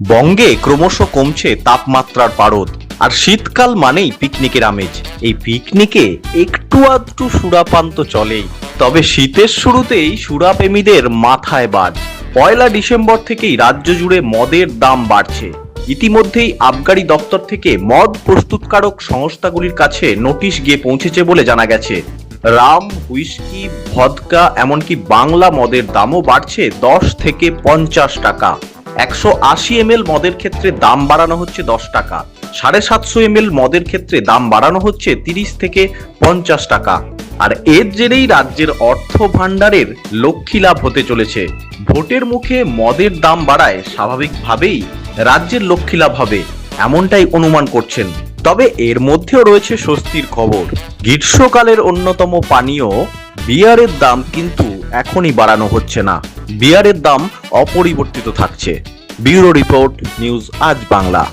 বঙ্গে ক্রমশ কমছে তাপমাত্রার পারদ, আর শীতকাল মানেই পিকনিকের আমেজ। এই পিকনিকে একটু আধটু সুরাপান তো চলেই, তবে শীতের শুরুতেই সুরাপ্রেমীদের মাথায় বাজ। পয়লা ডিসেম্বর থেকেই রাজ্য জুড়ে মদের দাম বাড়ছে। ইতিমধ্যেই আবগারি দপ্তর থেকে মদ প্রস্তুতকারক সংস্থাগুলির কাছে নোটিশ গিয়ে পৌঁছেছে বলে জানা গেছে। রাম, হুইস্কি, ভদকা, এমনকি বাংলা মদের দামও বাড়ছে দশ থেকে পঞ্চাশ টাকা। একশো আশি এম মদের ক্ষেত্রে দাম বাড়ানো হচ্ছে দশ টাকা, সাড়ে সাতশো এম মদের ক্ষেত্রে দাম বাড়ানো হচ্ছে তিরিশ থেকে পঞ্চাশ টাকা। আর এর জেরেই রাজ্যের অর্থ ভাণ্ডারের লক্ষ্মী লাভ হতে চলেছে। ভোটের মুখে মদের দাম বাড়ায় স্বাভাবিকভাবেই রাজ্যের লক্ষ্মী লাভ হবে, এমনটাই অনুমান করছেন। তবে এর মধ্যেও রয়েছে স্বস্তির খবর। গ্রীষ্মকালের অন্যতম পানীয়, বিয়ারের দাম কিন্তু এখনই বাড়ানো হচ্ছে না। বিয়ারের দাম অপরিবর্তিত থাকছে। ব্যুরো রিপোর্ট নিউজ আজ বাংলা।